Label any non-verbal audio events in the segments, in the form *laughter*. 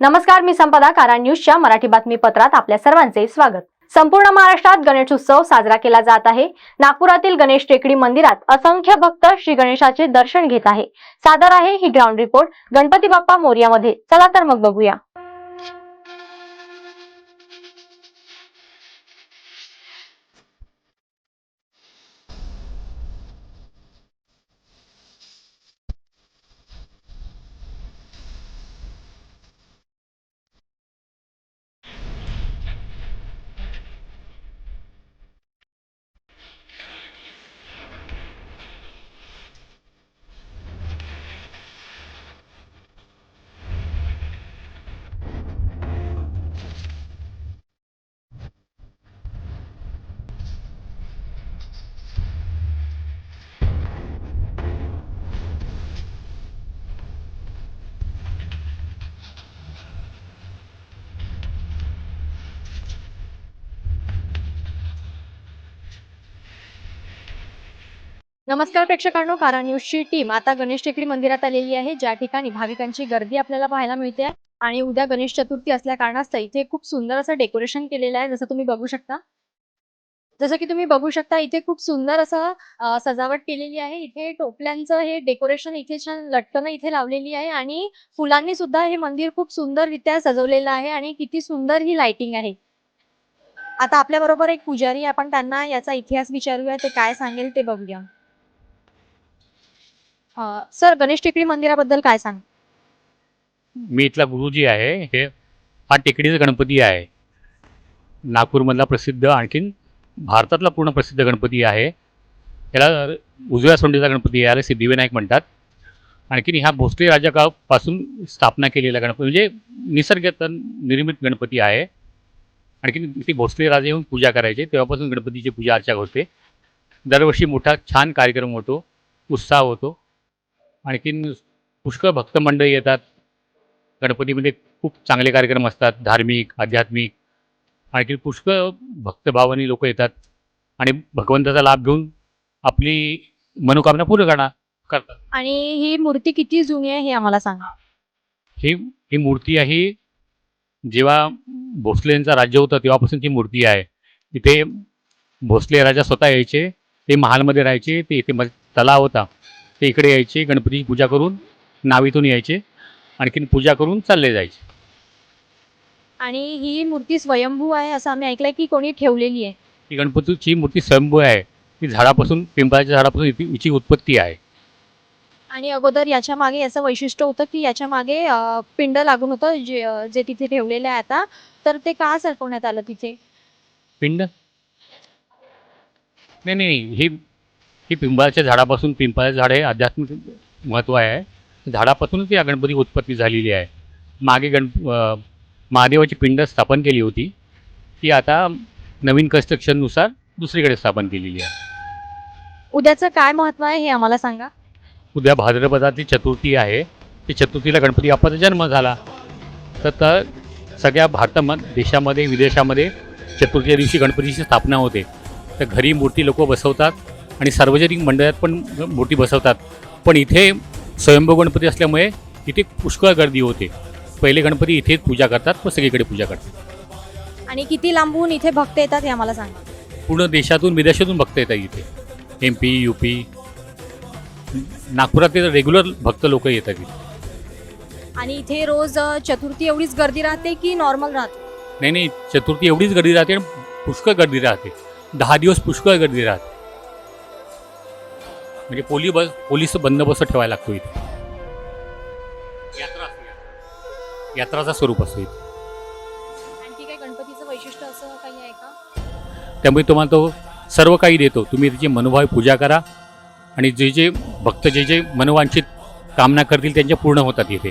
नमस्कार मी संपदा कारण न्यूजच्या मराठी बातमीपत्रात आपल्या सर्वांचे स्वागत. संपूर्ण महाराष्ट्रात गणेश उत्सव साजरा केला जात आहे. नागपुरातील गणेश टेकडी मंदिरात असंख्य भक्त श्री गणेशाचे दर्शन घेत आहे. सादर आहे ही ग्राउंड रिपोर्ट गणपती बाप्पा मोर्यामध्ये. चला तर मग बघूया. नमस्कार प्रेक्षकांनो कारा न्यूजची टीम आता गणेश टेकडी मंदिरात आलेली आहे. ज्या ठिकाणी भाविकांची गर्दी आपल्याला पाहायला मिळते आहे. आणि उद्या गणेश चतुर्थी असल्या कारणास्तव इथे खूप सुंदर असं डेकोरेशन केलेलं आहे जसं तुम्ही बघू शकता. जसं की तुम्ही बघू शकता इथे खूप सुंदर असं सजावट केलेली आहे. इथे टोपल्यांचं हे डेकोरेशन इथे छान लटकन इथे लावलेली आहे आणि फुलांनी सुद्धा हे मंदिर खूप सुंदररित्या सजवलेलं आहे आणि किती सुंदर ही लाइटिंग आहे. आता आपल्या बरोबर एक पुजारी आहे, आपण त्यांना याचा इतिहास विचारूया ते काय सांगेल ते बघूया. अं, सर गणेश टेकडी मंदिराबद्दल काय सांग? मी इथला गुरुजी आहे. हे हा टेकडीचा गणपती आहे. नागपूरमधला प्रसिद्ध आणखीन भारतातला पूर्ण प्रसिद्ध गणपती आहे. याला उजव्या सोंडीचा गणपती आहे याला सिद्धिविनायक म्हणतात. आणखीन ह्या भोसले राजाकापासून स्थापना केलेला गणपती म्हणजे निसर्गात निर्मित गणपती आहे. आणखीन ती भोसले राजे येऊन पूजा करायचे. तेव्हापासून गणपतीची पूजा अर्चा होते. दरवर्षी मोठा छान कार्यक्रम होतो उत्साह होतो. आणखीन पुष्कळ भक्त मंडळी येतात. गणपतीमध्ये खूप चांगले कार्यक्रम असतात धार्मिक आध्यात्मिक. आणखी पुष्कळ भक्तभावानी लोक येतात. आणि भगवंताचा लाभ घेऊन आपली मनोकामना पूर्ण करणार करतात. आणि ही मूर्ती किती जुनी आहे हे आम्हाला सांगा. ही ही मूर्ती आहे जेव्हा भोसलेंचा राज्य होतं तेव्हापासून ती मूर्ती आहे. तिथे भोसले राजा स्वतः यायचे ते महालमध्ये राहायचे ते इथे तलाव होता. ते इकडे यायचे गणपतीची पूजा करून नावीतून यायचे आणखीन पूजा करून चालले जायचे. आणि ही मूर्ती स्वयंभू आहे असं आम्ही ऐकलंय की कोणी ठेवलेली आहे? ही गणपतीची मूर्ती स्वयंभू आहे. ती झाडापासून पिंपळाच्या झाडापासून इथे हिची उत्पत्ती आहे. आणि अगोदर याच्या मागे याचं वैशिष्ट्य होतं की याच्या मागे अं, पिंड लागून होतं जे अं, जे तिथे ठेवलेलं आहे आता. तर ते का सरकवण्यात आलं तिथे? पिंड? नाही नाही. ही ही पिंपळाच्या झाडापासून पिंपळाचं झाड हे आध्यात्मिक महत्त्व आहे. झाडापासूनच या गणपती उत्पत्ती झालेली आहे. मागे गण महादेवाची पिंड स्थापन केली होती. ती आता नवीन कन्स्ट्रक्शननुसार दुसरीकडे स्थापन केलेली आहे. उद्याचं काय महत्त्व आहे हे आम्हाला सांगा. उद्या भाद्रपदातली चतुर्थी आहे. ती चतुर्थीला गणपती बाप्पाचा जन्म झाला. तर तर सगळ्या भारतामध्ये देशामध्ये विदेशामध्ये चतुर्थीच्या दिवशी गणपतीची स्थापना होते. तर घरी मूर्ती लोक बसवतात. आणि सार्वजनिक मंडळात पण मूर्ती बसवतात. पण इथे स्वयंभू गणपती असल्यामुळे इथे पुष्कळ गर्दी होते. पहिले गणपती इथेच पूजा करतात व सगळीकडे पूजा करतात. आणि किती लांबून इथे भक्त येतात हे आम्हाला सांगा. पूर्ण देशातून विदेशातून भक्त येतात इथे. एम पी यू पी नागपुरातील रेग्युलर भक्त लोक येतात इथे. आणि इथे रोज चतुर्थी एवढीच गर्दी राहते की नॉर्मल राहते? नाही नाही चतुर्थी एवढीच गर्दी राहते आणि पुष्कळ गर्दी राहते. दहा दिवस पुष्कळ गर्दी राहते. म्हणजे पोलीस बस पोलीस बंदोबस्त ठेवायला लागतो इथे. यात्रा असते. यात्राचा स्वरूप असतो इथे. आणखी काही गणपतीचं वैशिष्ट्य असं काही आहे का? त्यामुळे तुम्हाला तो सर्व काही देतो. तुम्ही त्याची मनोभावी पूजा करा आणि जे जे भक्त जे जे मनोवांछित कामना करतील त्यांच्या पूर्ण होतात इथे.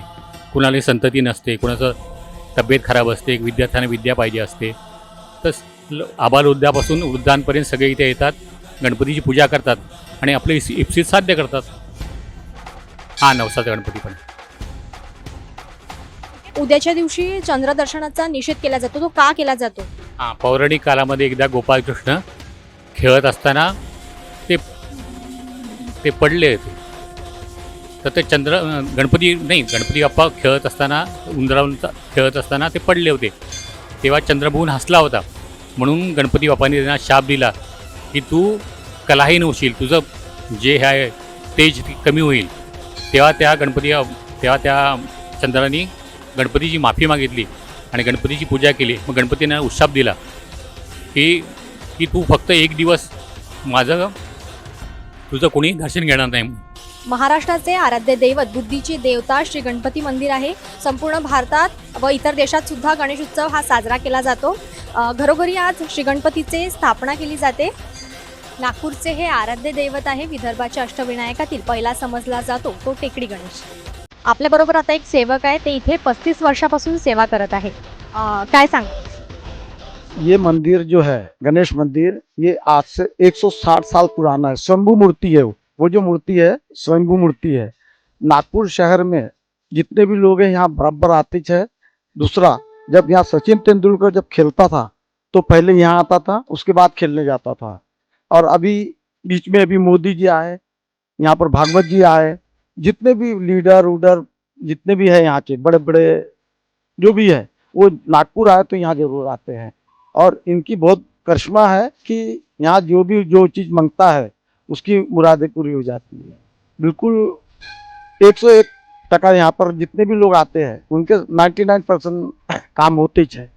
कुणाला संतती नसते कुणाचं तब्येत खराब असते विद्यार्थ्यांना विद्या पाहिजे असते. तर आबालवृद्धापासून वृद्धांपर्यंत सगळे इथे येतात. गणपतीची पूजा करतात आणि आपले इस- इप्सित साध्य करतात. हा नवसाचा गणपती पण. उद्याच्या दिवशी चंद्रदर्शनाचा निषेध केला जातो. तो का केला जातो? हां पौराणिक कालामध्ये एकदा गोपाळकृष्ण खेळत असताना ते ते पडले होते. तर ते चंद्र गणपती नाही गणपती बाप्पा खेळत असताना उंदरावरून खेळत असताना ते पडले होते. तेव्हा चंद्र बघून हसला होता. म्हणून गणपती बाप्पाने त्यांना शाप दिला. की तू कलाहीन होशील तुझं जे ह्या आहे तेज कमी होईल तेव्हा त्या गणपती तेव्हा त्या चंद्राने गणपतीची माफी मागितली आणि गणपतीची पूजा केली. मग गणपतीने उत्साप दिला की की तू फक्त एक दिवस माझं तुझं कोणी दर्शन घेणार नाही. महाराष्ट्राचे आराध्य दैवत बुद्धीची देवता श्री गणपती मंदिर आहे. संपूर्ण भारतात व इतर देशात सुद्धा गणेश उत्सव हा साजरा केला जातो. अ, घरोघरी आज श्री गणपतीचे स्थापना केली जाते. नागपूरचे हे आराध्य दैवत आहे विदर्भाच्या अष्टविनायकातील. पहिला समजला जातो तो टेकडी गणेश. आपल्याबरोबर आता एक सेवक आहे ते इथे पस्तीस वर्षापासून सेवा करत आहे. काय सांग? ये मंदिर जो है गणेश मंदिर ये आज से 160 साल पुराना है। स्वयंभू मूर्ति है वो। वो जो मूर्ति है स्वयंभू मूर्ति है। नागपुर शहर में जितने भी लोग हैं यहाँ बराबर आते थे। दूसरा जब यहाँ सचिन तेंदुलकर जब खेलता था तो पहले यहाँ आता था उसके बाद खेलने जाता था। और अभी बीच में अभी मोदी जी आए, यहाँ पर भागवत जी आए, जितने भी लीडर उडर जितने भी है यहाँ के बड़े बड़े जो भी है, वो नागपुर आए तो यहाँ ज़रूर आते हैं। और इनकी बहुत करिश्मा है कि यहाँ जो भी, जो चीज़ माँगता है, उसकी मुरादें पूरी हो जाती है। बिल्कुल एक सौ एक टका यहाँ पर जितने भी लोग आते हैं, उनके 99 परसेंट काम होते ही है।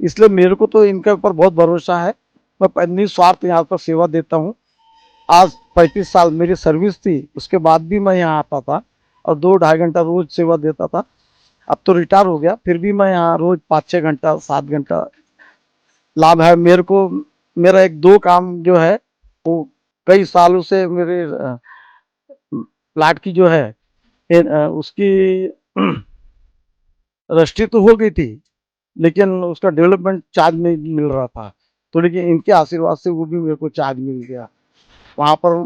इसलिए मेरे को तो इनके ऊपर बहुत भरोसा है। मैं निस्वार्थ यहाँ पर सेवा देता हूँ। आज पैंतीस साल मेरी सर्विस थी, उसके बाद भी मैं यहाँ आता था और दो ढाई घंटा रोज सेवा देता था। अब तो रिटायर हो गया, फिर भी मैं यहाँ रोज पाँच छः घंटा, सात घंटा। लाभ है मेरे को, मेरा एक दो काम जो है, वो कई सालों से मेरे प्लाट की जो है उसकी *clears throat* रजिस्ट्री तो हो गई थी, लेकिन उसका डेवलपमेंट चार्ज नहीं मिल रहा था। तो लेकिन इनके आशीर्वाद से वो भी मेरे को चार्ज मिल गया। वहाँ पर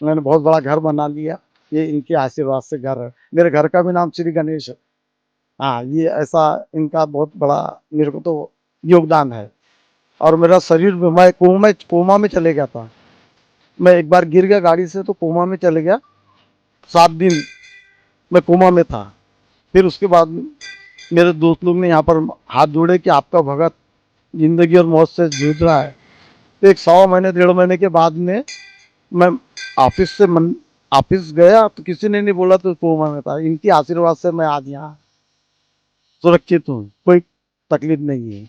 मैंने बहुत बड़ा घर बना लिया। ये इनके आशीर्वाद से घर है। मेरे घर का भी नाम श्री गणेश है। हाँ ये ऐसा इनका बहुत बड़ा मेरे को तो योगदान है। और मेरा शरीर में मैं कोमा कोमा में चले गया था। मैं एक बार गिर गया गाड़ी से तो कोमा में चले गया। सात दिन मैं कोमा में था। फिर उसके बाद मेरे दोस्त लोग ने यहाँ पर हाथ जोड़े कि आपका भगत जिंदगी और मौत से जूझ रहा है। तो एक सवा महीने डेढ़ महीने के बाद में मैं ऑफिस से मन ऑफिस गया तो किसी ने नहीं बोला तो कोमा में था इनकी आशीर्वाद से मैं आज यहाँ सुरक्षित हूँ कोई तकलीफ नहीं है।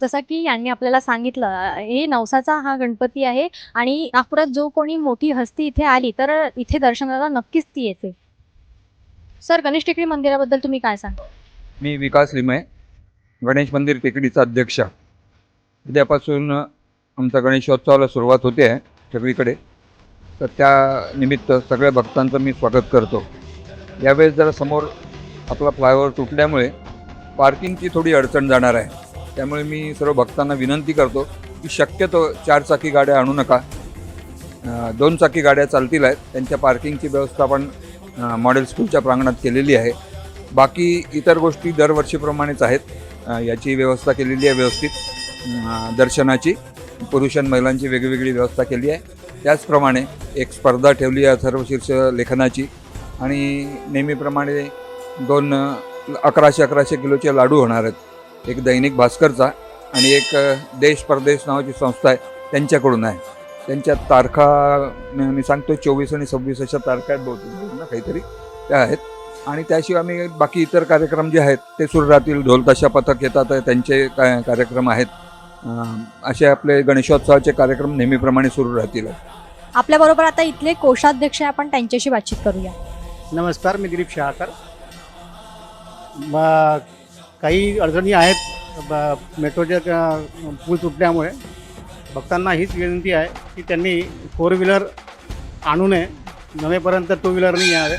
जसं की यांनी आपल्याला सांगितलं हे नवसाचा हा गणपती आहे आणि नागपुरात जो कोणी मोठी हस्ती इथे आली तर इथे दर्शनाला नक्कीच ती येते. सर गणेश टेकडी मंदिराबद्दल तुम्ही काय सांगा मी विकास लिमय गणेश मंदिर टेकडीचा अध्यक्ष. उद्यापासून आमचा गणेशोत्सवाला सुरुवात होते आहे सगळीकडे. तर त्या निमित्त सगळ्या भक्तांचं मी स्वागत करतो. यावेळेस जरा समोर आपला फ्लायओव्हर तुटल्यामुळे पार्किंगची थोडी अडचण जाणार आहे. त्यामुळे मी सर्व भक्तांना विनंती करतो की शक्यतो चारचाकी गाड्या आणू नका. दोन चाकी गाड्या चालतील आहेत. त्यांच्या पार्किंगची व्यवस्था पण मॉडेल स्कूलच्या प्रांगणात केलेली आहे. बाकी इतर गोष्टी दरवर्षीप्रमाणेच आहेत. याची व्यवस्था केलेली आहे व्यवस्थित. दर्शनाची पुरुष आणि महिलांची वेगवेगळी व्यवस्था केली आहे. त्याचप्रमाणे एक स्पर्धा ठेवली आहे सर्वशीर्ष लेखनाची आणि नेहमीप्रमाणे दोन अकराशे अकराशे किलोचे लाडू होणार आहेत. एक दैनिक भास्करचा आणि एक देश परदेश नावाची संस्था आहे त्यांच्याकडून आहे. त्यांच्या तारखा मी सांगतो चोवीस आणि सव्वीस अशा तारखा आहेत बहुतेक ना काहीतरी त्या आहेत. आणि त्याशिवाय आम्ही बाकी इतर कार्यक्रम जे आहेत ते सुरू राहतील पथक येतात त्यांचे काय कार्यक्रम आहेत. असे आपले गणेशोत्सवाचे कार्यक्रम नेहमीप्रमाणे सुरू राहतील. आपल्याबरोबर आता इथले कोषाध्यक्ष आहे आपण त्यांच्याशी बातचीत करूया. नमस्कार मी दिलीप शहाकर. ब- काही अडचणी आहेत ब- मेट्रोच्या पूल तुटल्यामुळे. भक्तांना हीच विनंती आहे की त्यांनी फोर व्हीलर आणू नये. नवेपर्यंत टू व्हीलरनी यावे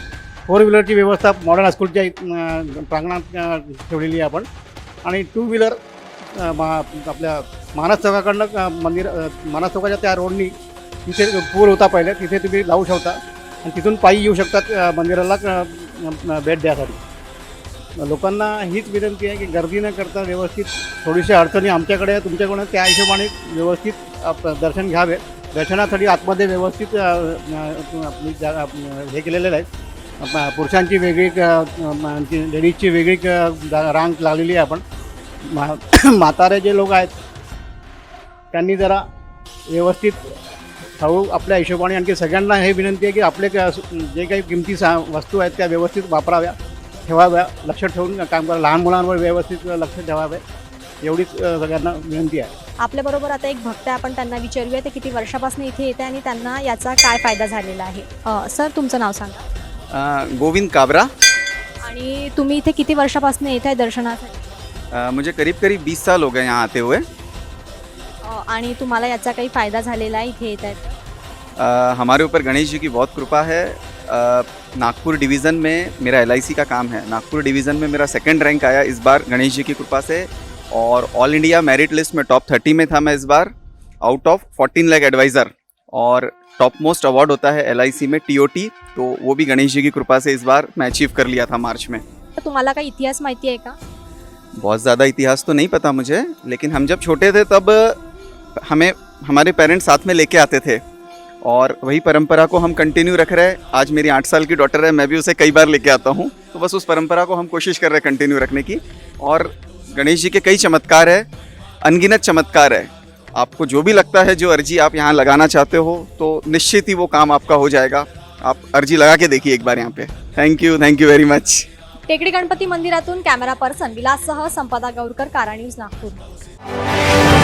फोर व्हीलरची व्यवस्था मॉडर्न हायस्कूलच्या अ, प्रांगणात अ, ठेवलेली आहे आपण. आणि टू व्हीलर मा आपल्या मानस चौकाकडनं मंदिर मानस चौकाच्या त्या रोडनी तिथे पूल होता पहिले तिथे तुम्ही लावू शकता. आणि तिथून पायी येऊ शकतात मंदिराला भेट द्यासाठी. लोकांना हीच विनंती आहे की गर्दी न करता व्यवस्थित थोडीशी अडचणी आमच्याकडे आहे, तुमच्याकडे त्या हिशोबाने व्यवस्थित आप- दर्शन घ्यावे. दर्शनासाठी आतमध्ये व्यवस्थित आपली हे केलेलं आहे पुरुषांची वेगळी क- लेडीजची वेगळी क- जा- रांग लागलेली आहे आपण. मा *coughs* म्हातारे जे लोक आहेत त्यांनी जरा व्यवस्थित हळू आपल्या हिशोबाने आणखी सगळ्यांना हे विनंती आहे की आपले क- जे काही किमती सा वस्तू आहेत त्या व्यवस्थित वापराव्या ठेवाव्या लक्ष ठेवून काम करा. लहान मुलांवर व्यवस्थित लक्ष ठेवावे एवढीच सगळ्यांना विनंती आहे. आपल्या बरोबर आता एक भक्त आहे आपण त्यांना विचारूया ते किती वर्षापासून इथे येते आणि त्यांना याचा काय फायदा झालेला आहे? सर तुमचं नाव सांगा. गोविंद काबरा. आणि तुम्ही इथे किती वर्षापासून येत आहे दर्शनासाठी? अ, मुझे करीब करीब 20 साल हो गए यहाँ आते हुए। अ, आणि तुम्हाला याचा काही फायदा झालेला आहे इथे येत आहेत अ, हमारे ऊपर गणेश जी की बहुत कृपा है। अ, नागपुर डिवीज़न में मेरा एल का काम है। नागपुर डिवीज़न में मेरा सेकंड रैंक आया इस बार गणेश जी की कृपा से। और ऑल इंडिया मेरिट लिस्ट में टॉप थर्टी में था मैं इस बार। Out of fourteen lakh advisor और टॉप मोस्ट अवार्ड होता है एल में टी तो वो भी गणेश जी की कृपा से इस बार मैं अचीव कर लिया था मार्च में। तर तुम्हाला काही इतिहास माहिती आहे का? बहुत ज़्यादा इतिहास तो नहीं पता मुझे, लेकिन हम जब छोटे थे तब हमें, हमारे पेरेंट्स साथ में लेके आते थे। और वही परंपरा को हम कंटिन्यू रख रहे हैं। आज मेरी आठ साल की डॉटर है, मैं भी उसे कई बार लेके आता हूँ। तो बस उस परंपरा को हम कोशिश कर रहे हैं कंटिन्यू रखने की। और गणेश जी के कई चमत्कार है, अनगिनत चमत्कार है। आपको जो भी लगता है, जो अर्जी आप यहाँ लगाना चाहते हो तो निश्चित ही वो काम आपका हो जाएगा। आप अर्जी लगा के देखिए एक बार यहाँ पे। Thank you thank you very much Tekdi Ganpati मंदिरातून कॅमेरा पर्सन विलाससह संपदा गौरकर कारा न्यूज नागपूर.